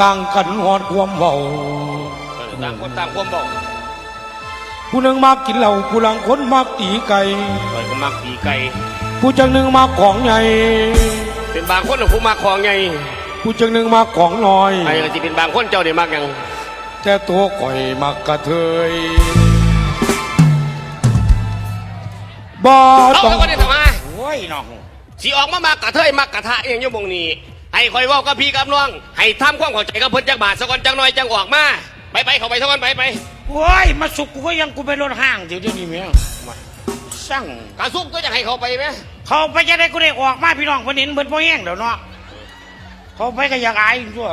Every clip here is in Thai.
ต่างกันหอดความเบาต่างคนต่างความบอกผู้หนึ่งมากกินเหล้าผู้หลังคนมากตีไก่คอยก็มักตีไก่ผู้จังหนึ่งมากของใหญ่เป็นบางคนผู้มักของไงผู้จังหนึ่งมากของน้อยไอ้ก็สิเป็นบางคนเจ้าเดี๋ยวมักหยังแต่ตัวข่อยมักกระเทยบ่เอาต้องแล้วก็ได้ทำไมาโอ้ยน้องสิออกมามากระเทยมักกระทะเองอยู่หมองนี้ ให้คอยเว้ากับพี่กับน้อง ให้ทำความเข้าใจกับเพิ่นจักบาทสักก่อนจังหน่อยจังออกมา ไปไปเข้าไปสักก่อนไปไปโอ้ยมาสุกกูก็ยังกูไปรถห้างเดี๋ยวเดี๋ยวนี้แม่งสั่งกระซุ่มก็จะให้เขาไปไหมเขาไปจะได้กูได้ออกมาพี่น้องเพิ่นเห็นเพิ่นบ่แห้งเดี๋ยวเนาะเขาไปก็อยากอายอยู่ตัว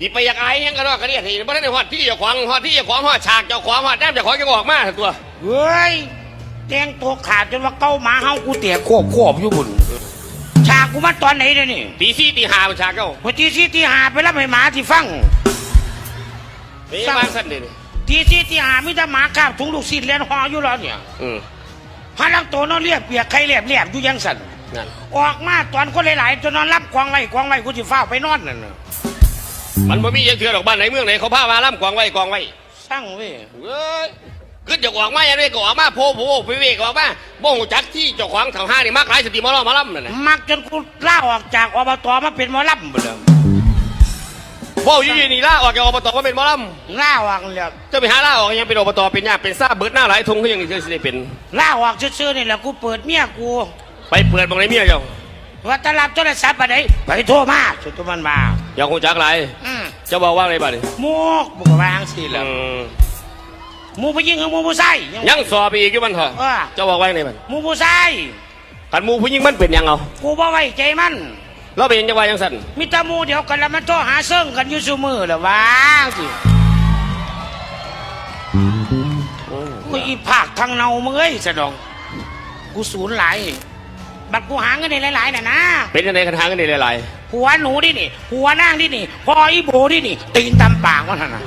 ดิไปอยากอายหยังกันเนาะกันเนี่ยที่บ่ได้ฮอดที่เจ้าของฮอดที่เจ้าของฮอดฉากเจ้าของฮอดแนมเจ้าของจังออกมาเถอะตัวเฮ้ยแตงตัวขาดจนว่าเก้าหมาเฮากูเตะโคบโคบอยู่บุญฉา กกูมาตอนไหนเดี๋ยวนี้ตีสี่ตีห้าเป็นฉากเจ้าพอทีสี่ตีหาไปรับให้หมาที่ฟังนี่บางสั้นเด้นี่ทีสี่ตีหามีแต่หมาคาบถุงลูกศิษย์เลียนหออยู่แล้วเนี่ยอืมหาลังโตนอนเรียบเปียกใครเรียบเรียบอยู่ยังสั่นนั่นออกมาตอนคนหลายๆจนนอนรับกวางไว้กวางไว้กูสิฟ้าวไปนอนนั่นน่ะมันบ่มีหยังเถื่อดอกบ้านไหนเมืองไหนเขาพามาล่ำกองไว้กองไว้สร้างเว้ยเว้ย คือจะออกมาอย่างไรก็ออกมาโพโพไปเวกออกมาบ่หูจักที่เจ้าของแถวห้านี่มักหลายสติมาล้อมาล่ำนั่นน่ะมักจนกูล่าออกจากอบตมาเป็นหมอลำไปเลยบ่อยู่นี่ล่าออกจากอบตมาเป็นหมอลล่าออกแล้วำเจะไปหาล่าออกยังเป็นอบตเป็นยากเป็นซ่าเบิดหน้าหลายทงก็ยังจะได้เป็น ล่าออกซื่อๆนี่แหละกูเปิดเมียกูไปเปิดบังไรเมียเจ้าว่าแตรับโทรศัพท์ไปไหนไปโทรมาสุดตัวมันมา อย่าหูจักหลายอืมเจะบอกว่าอะไรบ้านี่มูกบุกวางสิแล้อืว มมูไปยิงกับมูผู้ใส่ยังสอบไปอีกอยู่มันเถอะเออเจะบอกว่าไงบ้านมูผู้ใส่ขันหมูผู้หญิงมันเป็นหยังเอากูบ่ไว้ใจมันเราเป็นจังว่ายังสั่นมีแตามูเดียวกันแล้วมันโทรหาเซิ่งกันอยู่ซุมือแล้ววาสิกูอีภาคทางเนามึงเอ้ยสะดอง กูสูญหลายบัดกูหาเงินได้หลายๆน่ะนะ เป็นยังไงกันหากันได้หลายหัวหนูดินี่ หัวนางดินี่พ่ออีโบดินี่ ตีนตำปากมันน่ะ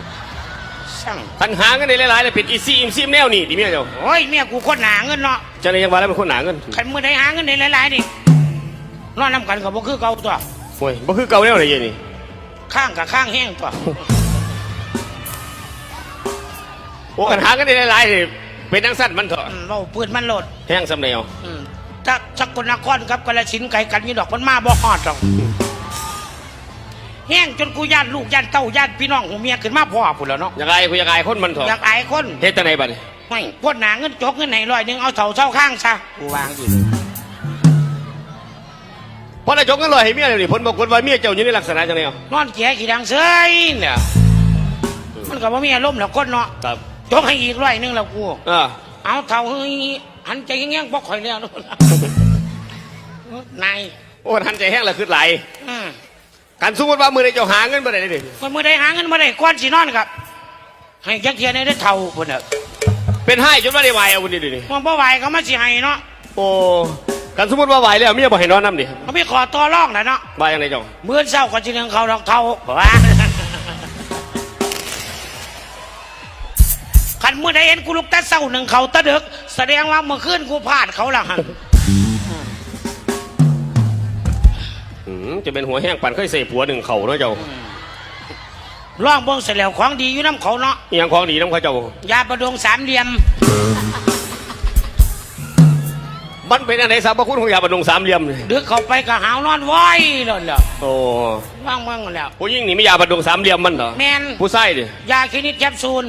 ช่างๆคันหากันได้หลายๆเลยเป็นอีซี่อิมซิมแนวนี่ดิเมียเจ้าโอ้ยเมียกูคนหนาเงินเนาะเจะเลยยังว่าแล้วเป็นคนหนาเงินใครมือใดหาเงินได้หลายๆนี่นอนนำกันกับบ่คือเก่าตัวโอ้ยบ่คือเก่าแนวเลยเยันี่ข้างกับข้างแห้งตัวโอ้คันหากันได้หลายๆเลยเป็นนังสั้นมันเถอะอืมเราปืนมันโหลดแห้งสำเนียวอืมถ้าสกลนครกับกาฬสินธุ์ไก่กันนี่ดอกมันมาบ่ฮอดหรอก แห้งจนกูย่านลูกย่านเต้าย่านพี่น้องหูเมียขึ้นมาพ่อพุ่นแล้วเนาะอยากอายกูอยากอายคนมันเถอะอยากอายคนเฮ็ดจังไดบัดนี้ไม่พวดหนาเงินจกเงินไหนร้อยหนึงเอาเสาเศร้าข้างซะกูวางอยู่เลยเพราะนายจกเงินลอยให้เมียเลยนี่ผลบอกคนว่าเมียเจ้าอยู่ในลักษณะจังไดเอานอนเกียขี้ดังเซยเนี่ยมันก็บ่มีอารมณ์แล้วคนเนาะครับจกให้อีกร้อยหนึงแล้วกูอ่าเอาเท่าเฮ้ยหันใจแง่งๆบ่ข่อยแล้วนายโอ้ทันใจแห้งแล้วคือไหลายอืม กันสมมติว่ามือใดเจ้าหาเงินบ่ได้เลยคนเมื่อใดหาเงินมาได้ก้อนสีนอนครับ ให้จักเทียนได้เท่าพุ่นน่ะเป็นให้จนว่าได้ไหวเอาวันนี้ดิมันบ่ไหวก็มาสิให้เนาะโอ้กันสมมติว่าไหวแล้วเมียบ่ให้นอนน้ำดิเขาไม่ขอต่อรองนะเนาะว่าอย่างไรเจ้าเมื่อเช้าก็สิเลี้ยงเขาดอกเท่าบอกว่าคันเมื่อใดเห็นกูลุกแต่เช้าหนึ่งเขาตะเดึก แสดงว่าเมื่อคืนกูพลาดเขาละหัน จะเป็นหัวแห้งปั่นเคยเสพผัวหนึ่งเข่าเนาะเจ้าร่องเบิ่งเสร็จแล้วของดีอยู่น้ำเขาเนาะอหยังของดีน้ำเขาเจ้า ยาประดงสามเหลี่ยมมันเป็นอะไรสรรพคุณของยาบำรุงสามเหลี่ยมนี่ดึกเข้าไปก็หาวนอนว้อยเลยแหล้วโอ้ว่างเบิ่งแล้ว ผู้หญิงนี่ไม่ยาบำรุงสามเหลี่ยมมันเหรอแมนผู้ใส่ดิยาคินิกแคปซูล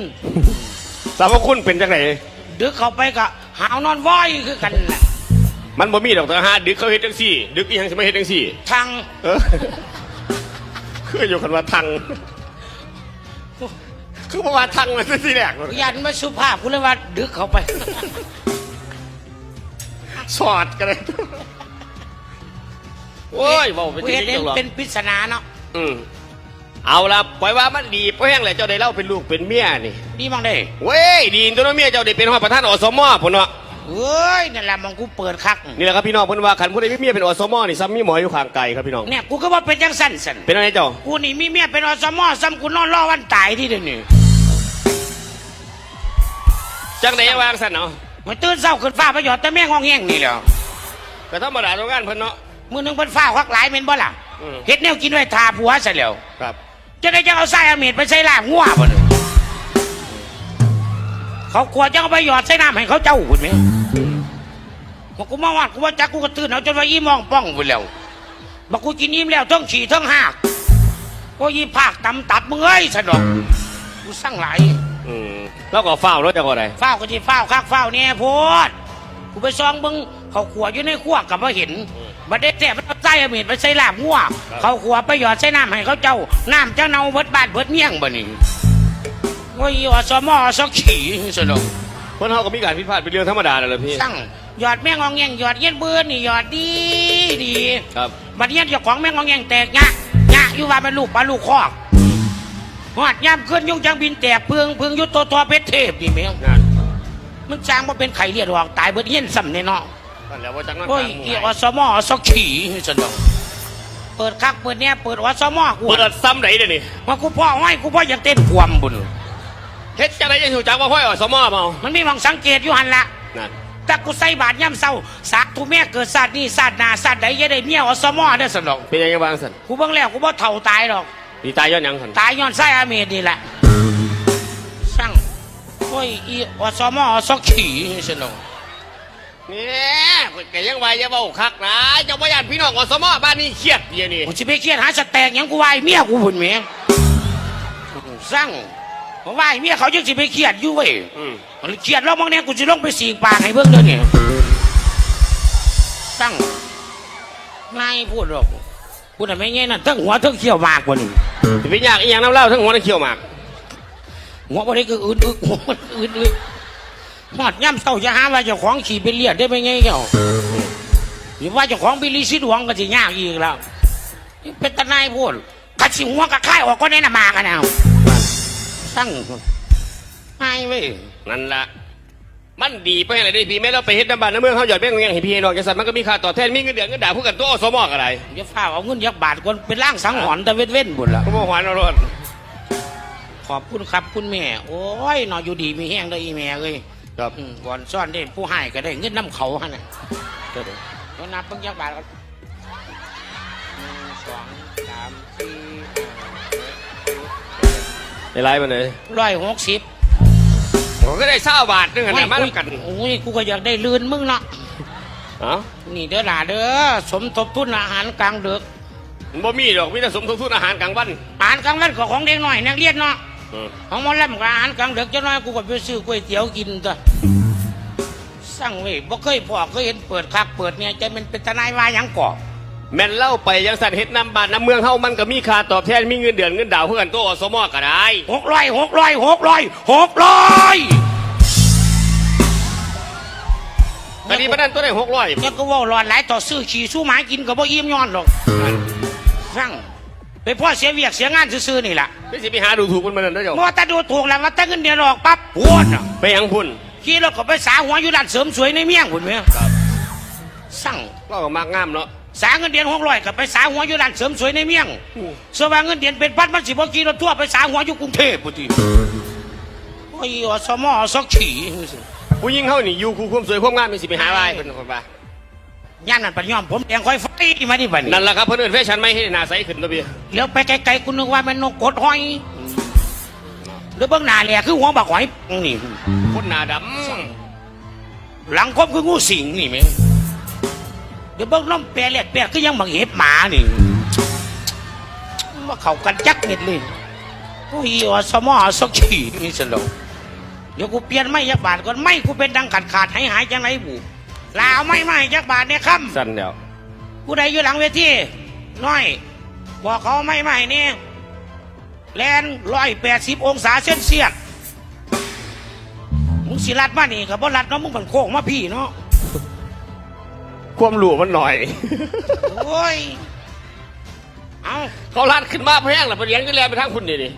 สรรพคุณเป็นจังไหนดึกเข้าไปก็หาวนอนว้อยคือกันแหละ มันบ่มีดอกแต่ฮะดึกเขาเฮ็ดจังซี่ ดึกอีหยังสิมาเฮ็ดจังซี่ ทางเออคืออยู่คันว่าทัง คือบ่ว่าทังมันสิแรกยันมาสุภาพกูเลยว่าดึกเข้าไป สอดกันเลยโอ้ยเว้าเป็นกูจริเห็นงจังหรอเป็นปริศนาเนาะอืมเอาละปล่อยว่ามันดีเพราะแห้งแหละเจ้าได้เล่าเป็นลูกเป็นเมียนี่ ดีบ้างเด้เว้ยดีตัวน้องเมียเจ้าได้เป็นหัวประธานอสมพุ่นเนาะ เอ้ยนั่นแหละมองกูเปิดคักนี่แหละครับพี่น้องเพิ่นว่าขันผู้ใดมีเมียเป็นอสมนี่ซ้ำมีหมออยู่ข้างไกลครับพี่น้องเนี่ยกูก็ว่าเป็นจังสั้นสันเป็นอะไรเจ้ากูนี่มีเมียเป็นอสมอซ้ำกูนอนรอวันตายที่เดี๋ยวนี้จังไดวางสั่นเนาะมันตื่นเช้าขึ้นฟ้าไปหยอดแต่แม่งห้องแห้งนี่แหล้วก็ธรรมดาตรงกันเพิ่นเนาะมือหนึงเป็นฟ้าควักหลายเป็นบ่ล่ะอืมเฮ็ดแนวกินไว้ทาผัวซะแล้วครับจะได้จะเอาไส้อาเมดไปใส่ลาบงัวบ่เนี่ย เขาขวดจะเอาไปหยอดใส่น้ำให้เขาเจ้าคุณไหมบอกกูมาวัดกูว่าจักกูก็ตื่นเอาจนว่าอีมองป้องไปแล้วบอกกูกินอิ่มแล้วทั้งฉี่ทั้งหักก็ยีภาคตำตับมึงเอ้ยสะดอกกูสั่งหลายอืมแล้วก็เฝ้ารถจากอะไรเฝ้าก็ที่เฝ้าคักเฝ้าเนี่ยโพดกูไปซองเบิ่งเขาขวดอยู่ในขั้วกับมาเห็นบัดเด็ดแซ่บมันเอาไส้อาเมดไปใส่ลาบงัวเขาขวดไปหยอดใส่น้ำให้เขาเจ้าน้ำเจ้าเนาเบิดบาดเบิดเมี่ยงบ่นี่ ว่าอีอสมอสขี่สนุกเพื่อนเขาก็มีการผิดพลาดเป็นเรื่องธรรมดาเลยพี่สั่งหยอดแม่งองแงงหยอดเย็นเบื่อนี่หยอดดีดีครับบัดเย็นเจ้าของแม่งองแงงแตกงะงะอยู่ว่าเป็นลูกปลาลูกคอกหอดย่ำขึ้นยุ่งจังบินแตกเพึงเพึงอยุตตัวตัวเพชรเทพนี่แม่งงานมันจางว่าเป็นไข่เลียดออกตายเบิดเย็นซ้ำเนี่ยเนาะนั่นแหละว่าจังนั้นโอ้ยอีอสมอสขี่สนุกเปิดคักเปิดเนี่ยเปิดอสมอกูเปิดซ้ำไหนเดี๋ยวนี้ว่ากูพ่อห้อยกูพ่ออยากเต้นความบุญ เฮ็ดจังไรยังถูกจักว่าห้อยอสมอเมามันมีมองสังเกตอยู่หันละนั่นแต่กูใส่บาทย่ำเศร้าสาธุแม่เกิดสัตว์นี่สัตว์หนาสัตว์ใดยังได้เมียอสมอได้อสนองเป็นยังไงบ้างสันกูเบิ่งแล้วกูบ่เท่าตายหรอก ดีตายย้อนหยังสันตายย้อนไส้อาเมดนี่แหละสั่งโอ้ยอีอสมอสขี่สนองเนี่ยแกยังวายยังเบาคักนะเจ้าพยานพี่น้องอสมอบ้านนี้เครียดเดี๋ยวนี้กูสิไปเครียดหาสแตกหยังกูไหวายเมียกูพุ่นแหม่สั่ง ผมไหวายเมียเขายังสิไปเครียดอยู่เว้ยอืมเครียดแล้วมองเนี่ยกูสิลงไปสีกปากให้เบิ่งเด้อเนี่ยสั่งนายพูดหรอกพูดแต่ไม่เงี้ยนั่นทั้งหัวทั้งเขี้ยวหมากกว่านี่สิไปยากอีหยังน้ำเล่าทั้งหัวทั้งเขียวหมากหัวบ่ได้ก็อึดอึกหัวมันอึดอึกหอดย่ำเศร้าจะหาว่าเจ้าของขี่เป็นเลียดได้ไหมไงเกี่ยวหรือว่าเจ้าของบิลิซิดหวงก็สิยากอีกแล้วนี่เป็นตาหนายพูดกัดสิหัวกะค่ายออกก็แน่นมากันเอา ตั้งไอ้เว้ยนั่นละมันดีไปอะไรได้พี่แม่เราไปเฮ็ดน้ำบ้านน้ำเมืองเขาหยอดแม่งยังเห็นพี่น้องจังสันมันก็มีค่าตอบแทนมีเงินเดือนเงินด่าผู้กันตัวอสมออะไรอย่าฝ้าเอาเงินยักบาทคนเป็นร่างสังหรณ์แต่เว้นเว้นๆบุญละก็บอกหวานเอารถขอบคุณครับคุณแม่ โอ้ยนอนอยู่ดีมีแห้งได้อีแม่เลยครับอืมก่อนซ่อนได้ผู้ให้ก็ได้เงินน้ำเขาฮะน่ะเดี๋ยวๆเรานับเพิ่งยักบาทก่อนหนึ่งสองสามสี่ ในไลน์มาเลยร้อยหกสิบผมก็ได้เศร้าบาทนึงอะนะมาทำกันโอ้ยกูก็อยากได้ลื่นมึงเนาะอ๋อนี่เด้อหล่ะเด้อสมทบทุนอาหารกลางดึกมันบ่มีดอกมีแต่สมทบทุนอาหารกลางวันอาหารกลางวันก็ของเด็กน้อยนักเรียนเนาะอืมของหมอลำกับอาหารกลางดึกเจ้าน้อยกูก็ไปซื้อก๋วยเตี๋ยวกินตัวสั่งเว้ยบ่เคยพอเคยเห็นเปิดคักเปิดเนี่ยใจมันเป็นทนายว่าหยังก่อ แม่นเล่าไปยังสัตว์เฮ็ดน้ำบ้านน้ำเมืองเฮามันก็มีค่าตอบแทนมีเงินเดือนเงินดาวเพื่อกันตัวอสมอก็ได้หกร้อยหกร้อยหกร้อยหกร้อยตอนนี้ประเด็นตัวได้หกร้อยเนี่ยก็ว่าร้อนหลายต่อซื้อขี่สู้หมากินก็บ่อิ่มย้อนหรอกสั่งไปพ่อเสียเวียกเสียงานซื่อๆนี่แหละไม่สิไปหาดูถูกมันมันนั่นเด้อเจ้าเมื่อตาดูถูกแล้วว่าตั้งเงินเดือนออกปั๊บปวดอะไปยังพุ่นขี่รถก็ไปสาหัวอยู่ร้านเสริมสวยในเมียงพุ่นเมียสั่งเราก็มากงามเนาะ สาเงินเดือนหกร้อยก็ไปสาหัวอยู่ร้านเสริมสวยในเมียงสว่างเงินเดือนเป็นพันมันสิบ่ขี่รถทั่วร์ไปสาหัวอยู่กรุงเทพปุ่นทีโอ้ยอสมอสกขี่ผู้หญิงเฮานี่อยู่คู่ความสวยความงามมีสิไปหาไว้เพิ่นคนว่าย่านนั่นปัญญอมผมแดงค่อยไฟมาดิบัดนี้นั่นล่ะครับเพิ่นเอิ้นแฟชั่นใหม่ให้หน้าใสขึ้นตัวเบี้ยเลี้ยวไปไกลๆกูนึกว่ามันนกกดหอยหรือเบื้องหน้าแหล่คือหัวบักหอยนี่คนหน้าดหลังคมคืองูสิงนี่แม่ง เดี๋ยวเบิ้งน้ำแปรเลียดแปรคือยังบังเห็บหมานี่มาเข้ากันจักเม็ดเลยโอ้ยอสมอสกขี่นี่สลบเดี๋ยวกูเปลี่ยนไม่ยักบาทก่อนไม่กูเป็นดังขาดขาดหายหายจังไรบุลาวไม่ไม่ยักบาทเนี่ยคำสั้นเดียวำกูได้อยู่หลังเวทีน้อยบอกเขาไม่ไม่เนี่ยแลนร้อยแปดสิบองศาเซนเซียสมึงสิรัดมานี่กับบ่รัดเนาะมึงมันโค้งมาพี่เนาะ ความรู้มันหน่อย โอ้ย เอาเขาลัดขึ้นมาแพงล่ะไปเลี้ยงก็แลไปทางคุณนี่ดิ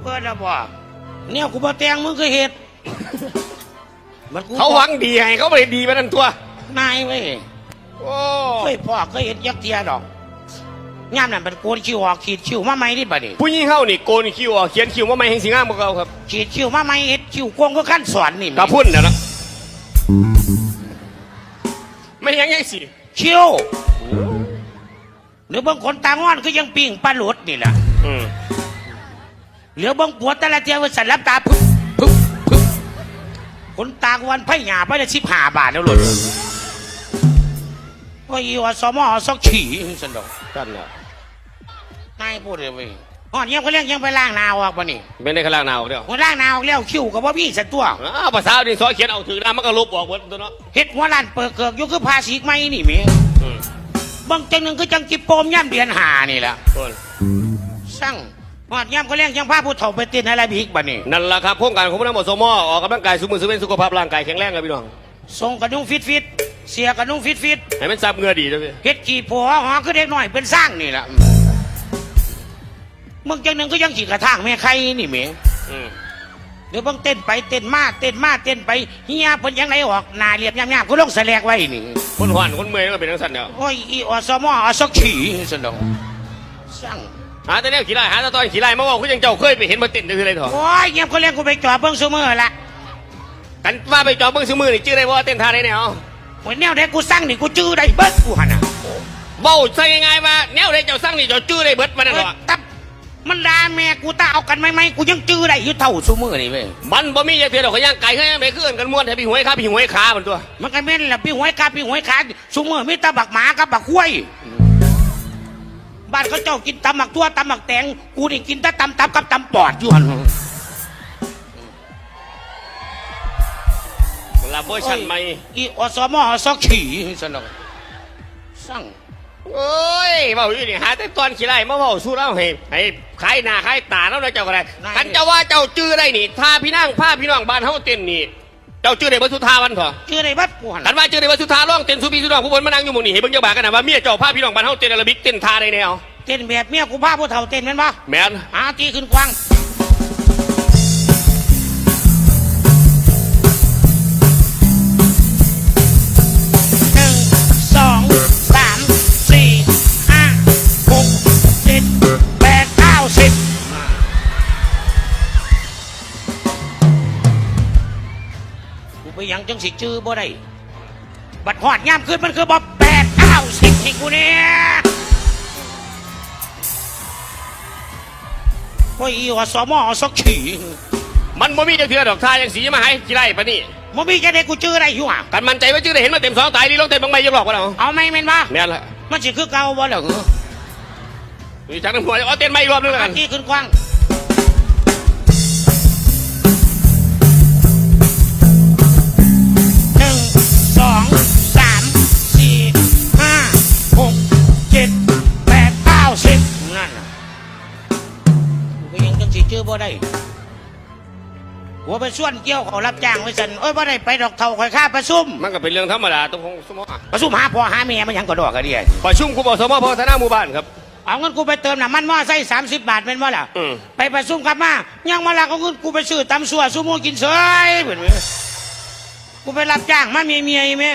เพื่อนนะบอกเนี่ยกูบ่แต่งมึงก็เห็ดมันกูเขาหวังดีให้เขาไม่ได้ดีไปนั่นตัวนายเว้ยโอ้เคยพ่อเคยเห็นยักษ์เทียดอกย่ามนั่นเป็นโกนคิวออกขีดคิวมาไหมนี่บัดนี้ผู้หญิงเฮานี่โกนคิ้วออกเขียนคิ้วว่าไม่แห่งสิงามกว่าเก่าครับขีดคิวมาไหมเห็ดคิวโกงก็ขั้นสอนนี่แหมกระพุ่นน่ะนะ ยังยังสิคิวรือเบางคนตางอนก็ยังปิ่งปลาหลุดนี่แหละอืมเหลือบางปวดแต่ละเทียวสันรับตาพึ่งพึ่งพึ่งคนตางวันไผ่หยาไปละสิบห้าบาทแล้วหลุดว่าอีวาสมอซอกฉี่สันดอกกันน่ะนายพูดเลยเว้ย หอดเยี่ยมเขาเรียกยังไปล้างนาวออกปะนี่เป็นในขางล่างหนาวเดียวหัวล้างนาวออกแล้วคิ้วกับว่าพี่สัตตัวอ้าวภาษาดินสอเขียนเอาถือน้ำมันก็ลบออกหมดตัวเนาะเฮ็ดหัวล้านเปิดเกิกอยกคือภาษีไม่นี่แหมีอืมบางจังหนึ่งคือจังกิบโปมย่ำเดือนหานี่แหละคนสั่งหอดย่ำเขาเรียกยังพาผู้เฒ่าไปเต้นอะไรบีกบะนี่นั่นแหละครับโครงการของพระนามสมอออกกำลังกายสุมือสุเป็นสุขภาพร่างกายแข็งแรงครับพี่น้องส่งกระนุ่งฟิตฟิตเสียกระนุ่งฟิตฟิตให้มันซับเหงือดีด้วยพี่เฮ็ดกี่ผัวหอคือเด็กหน่อยเป็นสร้างนี่แหละ บางจังหนึ่งก็ยังขี่กระทางแม่ใครนี่แหมอืมเดี๋ยวเบางเต้นไปเต้นมาเต้นมาเต้นไปเฮียเพิ่นยังไงออกหน้าเรียบยามๆก็ลงแสลกไว้นี่คนหวานคนเมื่อยก็เป็นทั้งสันเดียวโอ้ยอีอสมอสักขี่สนองสั่งหาแต่แนวขี่ไล่หาแต่ตอนขี่ไล่มาบอกคุณยังเจ้าเคยไปเห็นมาเต้นได้คืออะไรเถอะโอ้ยเงียบเขาเรียกกูไปจอดเบิ่งซุมือละกันว่าไปจอเบิ้งซื้อมือนี่ชื่อได้ว่าเต้นท่าได้แนวโอ้ยแนวใดกูสั่งนี่กูจื้อได้เบิดกูหั่นน่ะเบ้าใช่ง่ายๆว่าแนวได้เจ้าสร้างนี่เจ้าชื่อได้เบิดมานั่นหรเอ้อยตับ มันด่าแม่กูตาเอากันไหมไหมกูยังจื้อได้อยู่เท่าซุมือนี่เว้ยมันบ่มีอย่างเดียวดอกเขาย่างไก่เขาย่างไปขึ้นกันม้วนให้พี่หวยขาพี่หวยขามันตัวมันก็แม่นละพี่หวยกาพี่หวยขาซุมือมีแตาบักหมากับบักคุ้ยบ้านเขาเจ้ากินตำหมักตัวตำหมักแตงกูนี่กินแต่ตำตับกับตำปอดอยู่หั่นลาเวอร์ชันใหม่อีอสมอสักขี่สนองสั่ง โอ้ยเบาอยู่นี่หาแต่ตอนขี่ไล่มาเบาสู้เราให้ให้ขายหน้าขายตาแล้วนะเจ้าก็ได้กันเจ้าว่าเจ้าจื้อได้นี่ถ้าพี่นั่งผ้าพี่น้องบ้านเฮาเต้นนี่ เจ้าจื้อได้เบ่สุธาวันเถอะจื้อได้เบัดกูหั่นกันว่าจื้อได้เบ่สุธาร้องเต้นสุบีสุดองผู้คนมานั่งอยู่หมู่นี่ให้เบิ่งเจ้าบ่ากันนะว่าเมียเจ้าผ้าพี่น้องบ้านเฮาเต้นอาราบิกเต้นท่าได้แนวเต้นแบบเมียกูพาผู้เฒ่าเต้นแม่นปะแม่นอาตีขึ้นกว้าง สิจื้อบ่ได้ บัดหอดย่ำขึ้นมันคือบ่แปดเก้าสิบที่กูเนี่ยโอ้ยอีว่าสมอสักขี่มันบ่มีจังเทื่อดอกท่าจังสีมาให้ขี่ไล่ปะนี่มมีจะได้กูจื้อได้อยู่อะกันมั่นใจว่าจื้อได้เห็นมาเต็มสองตายนี่ลองเต้นบางใบยังหลอกว่าเราเอาไหมแม่นบ่แม่นละมันสิคือเก่าบ่เหรอมีจักน้ำหัวเอาเต้นใหม่อีกรอบนึงแล้วกัอานตีขึ้นกว้าง สิบนั่นน่ะกูก็ยังจังสิจื้อบ่ได้หัวไปส่วนเกี่ยวเขารับจ้างไว้สันโอ้ยบ่ได้ไปดอกเท่าคอยค่าประชุมมันก็เป็นเรื่องธรรมดาตรงของสมอประชุมหาพ่อหาแม่มันหยังก็ดอกกระเดียประชุมคุมอสมอพัฒนาหมู่บ้านครับเอาเงินกูไปเติมน้ำมันมอไซค์สามสิบบาทเป็นว่าล่ะอืมไปประชุมกลับมายังมาละเอาเงินกูไปซื้อตำสัวซูโม่กินเสยเหมือนกูไปรับจ้างมาเมียเมียไหม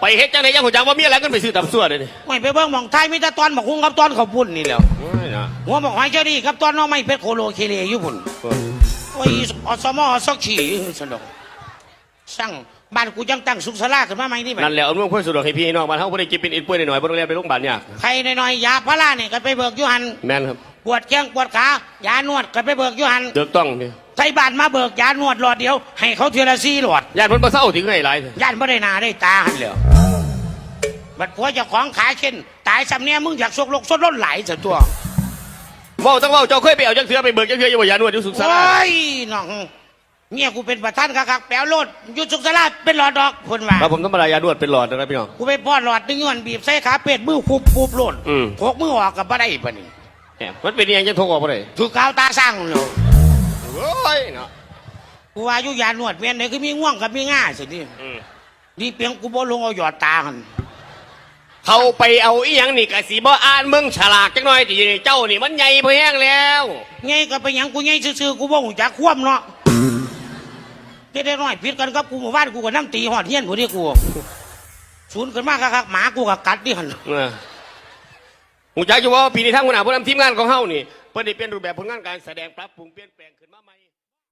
ไปเฮ็ดจังไดยังหัวจังว่ามีอะไรกันไปซื้อตำซั่วเด้นี่ไม่ไปเบิ่งหมองไทยมีแต่ตอนหมกหุ้งกับตอนข้าวปุ้นนี่แหล้วโอ้ยนะหัวหมกหอยเจอรี่กับตอนน้องไม่เพชรโคโลเคเลอยู่พุ่นโอ้ยอสมอสักขี่สนดอกสั่งบ้านกูยังตั้งสุขสลาขึ้นมาไหมนี่แบนั่นแหละเอาเรื่องความสะดวกให้พี่ให้น้องบ้านเฮาบ่ได้กินเป็นอินป่วยหน่อยๆบ่ต้องเรียนไปโรงพยาบาลยากใครหน่อยๆยาพาราเนี่ยก็ไปเบิกอยูหันแม่นครับปวดแข้งปวดขายานวดก็ไปเบิกอยูหันถูกต้องนี่ไทยบ้านมาเบิกยานวดหลอดเดียวให้เขาเทียละสี่หลอดญาติเพิ่นบ่เศร้าถึงให้หลายเถอะย่านไม่ได้หนาได้ตาหันเหลียว บัดผัวเจะของขาเช่น ตายสำเนียมึงอยากสกลกสดล้นไหลายซะตัวเว้าต้องเว้าเจ้าเคยไปเอาจังเทื่อไปเบิกจังเทื่ออยู่บ่ยานวดอยู่สุขศาลาโอ้ยน้องเมียกูเป็นประธานคักๆแปลวโลดอยุดสุขสลาดเป็นหลอดดอกคนว่าครับผมธรรมดายานวดเป็นหลอดนะครับพี่น้อง กูไปป้อนหลอดนึงย้อนบีบใส่ขาเป็ดมือคุบคุบโลดอืม พกมือออกกับบ่ได้ปะนี่แหมมันเป็นอิหยังจังโทรออกบ่ได้ถูกกาวตาสร้างเนาะโอ้ยเนาะกูว่าอยู่ยานวดเวียนไหนคือมีง่วงกับมีง่าสินี่อืม นี่เพียงกูบ่ลงเอาหยอดตาหัน เขาไปเอาอีหยังนี่ก็สิบ่อ่านเบิ่งฉลากจักหน่อยติเจ้านี่มันใหญ่พอแห้งแล้วไงก็ไปหยังกูไงซื่อๆกูบ่หูจักคว่ำเนาะเด็กๆน้อยผิดกันกับกูหมู่บ้านกูก็น้ำตีหอดเฮียนผู้ที่กูศูนย์ขึ้นมาคักๆหมากูก็กัดดิหันเออหูจักอยู่ว่าปีนี้ทางหัวหน้าผู้นำทีมงานของเฮานี่เพิ่นได้เปลี่ยนรูปแบบผลงานการแสดงปรับปรุงเปลี่ยนแปลงขึ้นมาใหม่